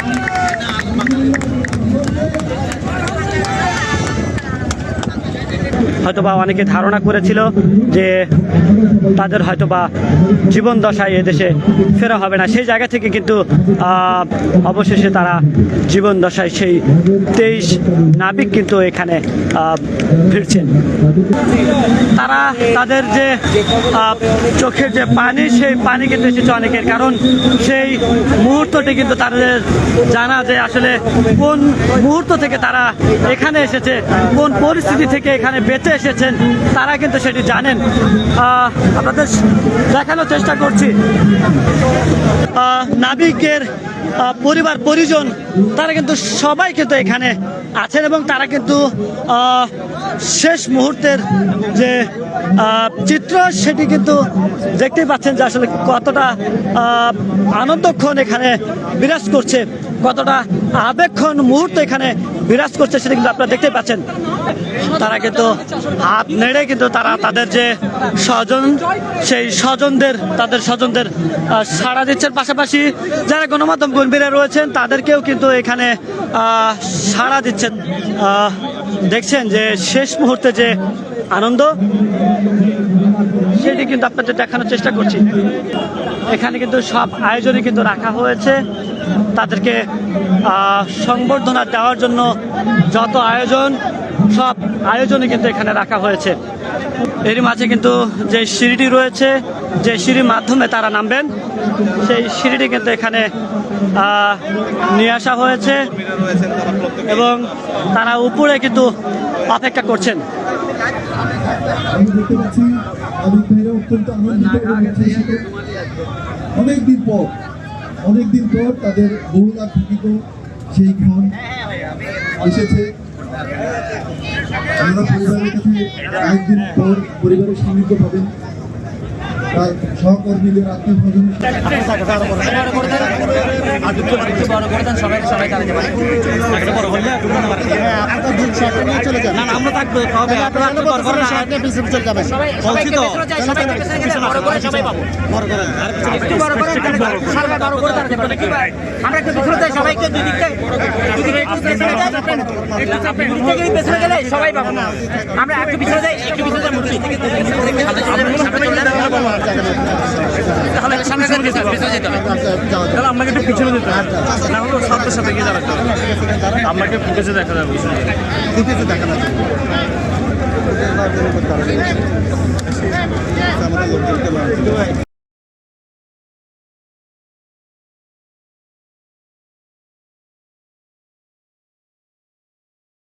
Thank you. হয়তোবা অনেকে ধারণা করেছিল যে তাদের হয়তোবা জীবন দশায় এদেশে ফেরা হবে না। সেই জায়গা থেকে কিন্তু অবশেষে তারা জীবন দশায় সেই তেইশ নাবিক কিন্তু এখানে ফিরছেন। তারা তাদের যে চোখের যে পানি, সেই পানি কিন্তু এসেছে অনেকের। কারণ সেই মুহূর্তটি কিন্তু তাদের জানা যে আসলে কোন মুহূর্ত থেকে তারা এখানে এসেছে, কোন পরিস্থিতি থেকে এখানে বেঁচে এসেছেন, তারা কিন্তু সেটি জানেন। আপনাদের দেখানোর চেষ্টা করছি। নাবিকের পরিবার, পরিজন, তারা কিন্তু সবাই কিন্তু এখানে আছেন এবং তারা কিন্তু শেষ মুহূর্তের যে চিত্র, সেটি কিন্তু দেখতেই পাচ্ছেন যে আসলে কতটা আনন্দক্ষণ এখানে বিরাজ করছে, কতটা আবেগক্ষণ মুহূর্ত এখানে বিরাজ করছে সেটা কিন্তু আপনারা দেখতে পাচ্ছেন। তারা কিন্তু হাত নেড়ে কিন্তু তারা তাদের যে স্বজন, সেই স্বজনদের, তাদের স্বজনদের সাড়া দিচ্ছেন। পাশাপাশি যারা গণমাধ্যম কর্মীরা রয়েছেন, তাদেরকেও কিন্তু এখানে সাড়া দিচ্ছেন। দেখছেন যে শেষ মুহূর্তে যে আনন্দ, সেটি কিন্তু আপনাদের দেখানোর চেষ্টা করছি। এখানে কিন্তু সব আয়োজনই কিন্তু রাখা হয়েছে। তাদেরকে সংবর্ধনা দেওয়ার জন্য যত আয়োজন, সব আয়োজনই কিন্তু এখানে রাখা হয়েছে। এরই মাঝে কিন্তু যে সিঁড়িটি রয়েছে, যে সিঁড়ির মাধ্যমে তারা নামবেন, সেই সিঁড়িটি কিন্তু এখানে নিয়ে আসা হয়েছে এবং তারা উপরে কিন্তু অপেক্ষা করছেন। অনেকদিন পর অনেকদিন পর তাদের বহুলাভ ভিত্তিত সেই ক্ষণ এসেছে। আমরা পরিবারের কাছে পর পরিবারের সান্নিধ্য তার সহকর্মীদের আত্মীয় স্বজনের আমরা একটু পিছনে যাই সবাইকে দুই দিক থেকে দুই দিকে একটু পেছনে যাই। একটু চাপেন। দুই দিক থেকে পেছনে গেলে সবাই পাবো। আমরা একটু পিছনে যাই একটু পিছনে যাই মুরগি তাহলে সামনে পিছনে যেতে হবে। তাহলে আপনাকে একটু পিছনে যেতে হবে। না হলে সাথে সাথে গিয়ে দাঁড়াতে হবে। আপনাকে ফুটেজে দেখা যাবে ফুটেজে দেখা যাবে। আমাদের লোকজনকে